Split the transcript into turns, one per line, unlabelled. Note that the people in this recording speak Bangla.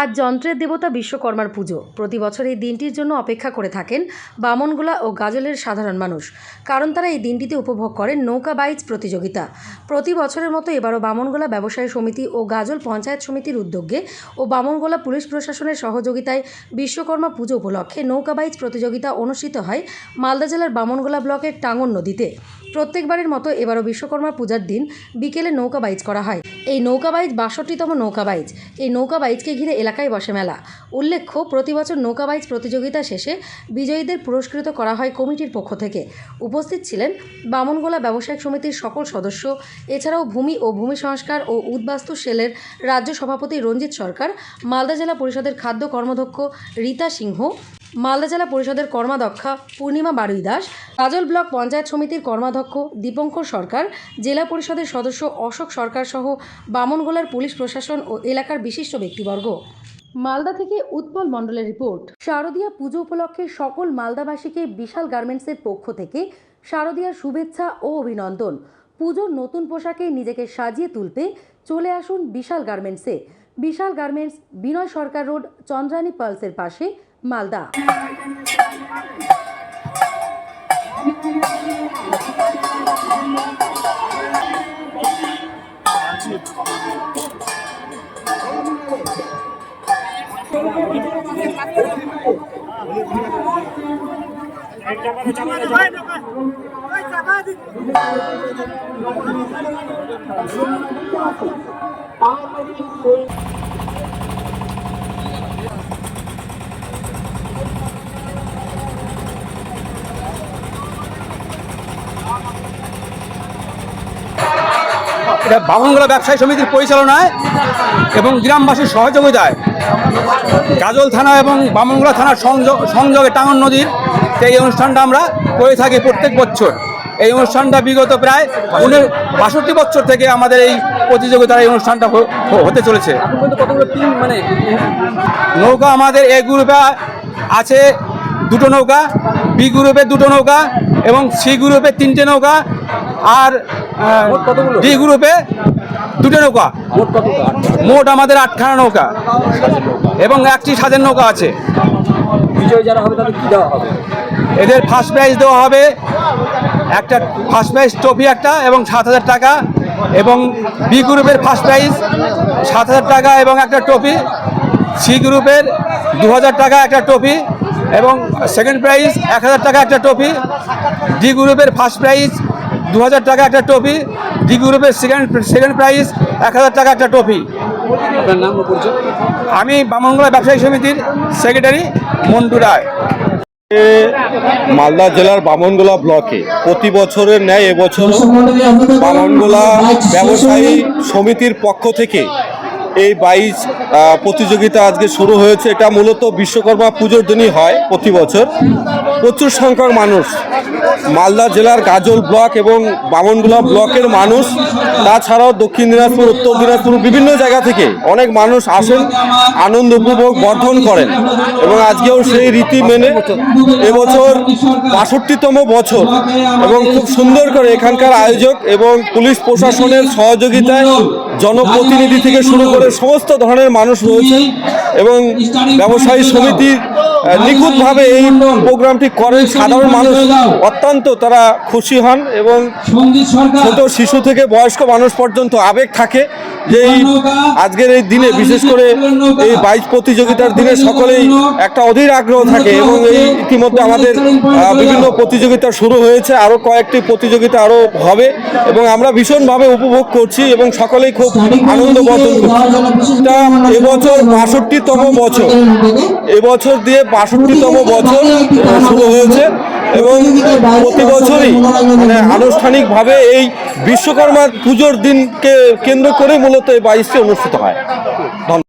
আজ যন্ত্রের দেবতা বিশ্বকর্মার পুজো। প্রতি বছর এই দিনটির জন্য অপেক্ষা করে থাকেন বামনগোলা ও গাজলের সাধারণ মানুষ। কারণ তারা এই দিনটিতে উপভোগ করেন নৌকা বাইচ প্রতিযোগিতা। প্রতি বছরের মতো এবারও বামনগোলা ব্যবসায়ী সমিতি ও গাজল পঞ্চায়েত সমিতির উদ্যোগে ও বামনগোলা পুলিশ প্রশাসনের সহযোগিতায় বিশ্বকর্মা পুজো উপলক্ষে নৌকা বাইচ প্রতিযোগিতা অনুষ্ঠিত হয় মালদা জেলার বামনগোলা ব্লকের টাঙ্গন নদীতে। প্রত্যেকবারের মতো এবারও বিশ্বকর্মা পূজার দিন বিকেলে নৌকা বাইচ করা হয়। এই নৌকা বাইচ বাষট্টিতম নৌকা বাইচ। এই নৌকা বাইজকে ঘিরে এলাকায় বসে মেলা। উল্লেখ্য, প্রতি বছর নৌকা বাইচ প্রতিযোগিতা শেষে বিজয়ীদের পুরস্কৃত করা হয় কমিটির পক্ষ থেকে। উপস্থিত ছিলেন বামনগোলা ব্যবসায়িক সমিতির সকল সদস্য। এছাড়াও ভূমি ও ভূমি সংস্কার ও উদ্বাস্তু সেলের রাজ্য সভাপতি রঞ্জিত সরকার, মালদা জেলা পরিষদের খাদ্য কর্মদক্ষ রীতা সিংহ মালদা জেলা পরিষদের কর্মাধ্যক্ষা পূর্ণিমা বারুই দাস গাজল ব্লক পঞ্চায়েত সমিতির কর্মাধ্যক্ষ দীপঙ্কর সরকার, জেলা পরিষদের সদস্য অশোক সরকার সহ বামনগোলার পুলিশ প্রশাসন ও এলাকার বিশিষ্ট ব্যক্তিবর্গ। মালদা থেকে উৎপল মণ্ডলের রিপোর্ট। শারদীয়া পুজো উপলক্ষে সকল মালদাবাসীকে বিশাল গার্মেন্টসের পক্ষ থেকে শারদীয়ার শুভেচ্ছা ও অভিনন্দন। পুজোর নতুন পোশাকে নিজেকে সাজিয়ে তুলতে চলে আসুন বিশাল গার্মেন্টসে। বিশাল গার্মেন্টস বিনয় সরকার রোড চন্দ্রানী পালসের পাশে মালদা।
এটা বামনগোলা ব্যবসায়ী সমিতির পরিচালনায় এবং গ্রামবাসীর সহযোগিতায়। গাজল থানা এবং বামনগোলা থানার সংযোগ সংযোগে টাঙ্গন নদীর এই অনুষ্ঠানটা আমরা করে থাকি প্রত্যেক বছর। এই অনুষ্ঠানটা বিগত প্রায় বাষট্টি বছর থেকে আমাদের এই প্রতিযোগিতার এই অনুষ্ঠানটা হতে চলেছে।
মানে
নৌকা আমাদের এ গ্রুপে আছে দুটো নৌকা বি গ্রুপে দুটো নৌকা এবং সি গ্রুপে তিনটে নৌকা আর? ডি গ্রুপে দুটো নৌকা।
মোট
আমাদের আটখানা নৌকা এবং একটি স্বাদের নৌকা আছে।
বিজয় যারা হবে তাদের কি দেওয়া হবে?
এদের ফার্স্ট প্রাইজ দেওয়া হবে। একটা ফার্স্ট প্রাইজ ট্রফি একটা এবং সাত হাজার টাকা এবং বি গ্রুপের ফার্স্ট প্রাইজ সাত হাজার টাকা এবং একটা ট্রফি সি গ্রুপের দু হাজার টাকা একটা ট্রফি এবং সেকেন্ড প্রাইজ এক হাজার টাকা একটা ট্রফি ডি গ্রুপের ফার্স্ট প্রাইজ দু হাজার টাকা একটা ট্রফি ডি গ্রুপের সেকেন্ড সেকেন্ড প্রাইজ এক হাজার টাকা একটা ট্রফি আমি বামনগোলা ব্যবসায়ী সমিতির সেক্রেটারি মন্টু রায়।
মালদা জেলার বামনগোলা ব্লকে প্রতি বছরের ন্যায় এবছর বামনগোলা ব্যবসায়ী সমিতির পক্ষ থেকে এই বাইশ প্রতিযোগিতা আজকে শুরু হয়েছে। এটা মূলত বিশ্বকর্মা পুজোর দিনই হয় প্রতি বছর। প্রচুর সংখ্যক মানুষ মালদা জেলার গাজল ব্লক এবং বামনগোলা ব্লকের মানুষ, তাছাড়াও দক্ষিণ দিনাজপুর, উত্তর দিনাজপুর, বিভিন্ন জায়গা থেকে অনেক মানুষ আসেন, আনন্দ উপভোগ বর্ধন করেন এবং আজকেও সেই রীতি মেনে এবছর বাষট্টিতম বছর এবং খুব সুন্দর করে এখানকার আয়োজক এবং পুলিশ প্রশাসনের সহযোগিতায় জনপ্রতিনিধি থেকে শুরু করে সমস্ত ধরনের মানুষ রয়েছেন এবং ব্যবসায়ী সমিতির নিখুঁতভাবে এই প্রোগ্রামটি করেন সাধারণ মানুষ অত্যন্ত তারা খুশি হন এবং ছোট শিশু থেকে বয়স্ক মানুষ পর্যন্ত আবেগ থাকে। যে এই আজকের এই দিনে বিশেষ করে এই বাইক প্রতিযোগিতার দিনে সকলেই একটা অধীর আগ্রহ থাকে এবং এই ইতিমধ্যে আমাদের বিভিন্ন প্রতিযোগিতা শুরু হয়েছে আরও কয়েকটি প্রতিযোগিতা আরও হবে এবং আমরা ভীষণভাবে উপভোগ করছি এবং সকলেই খুব আনন্দ বর্ধন করছি। এটা এবছর বাষট্টিতম বছর। এবছর দিয়ে বাষট্টিতম বছর শুরু হয়েছে এবং প্রতি বছরই মানে আনুষ্ঠানিকভাবে এই বিশ্বকর্মা পুজোর দিনকে কেন্দ্র করে মূলত এই বাইশে অনুষ্ঠিত হয়।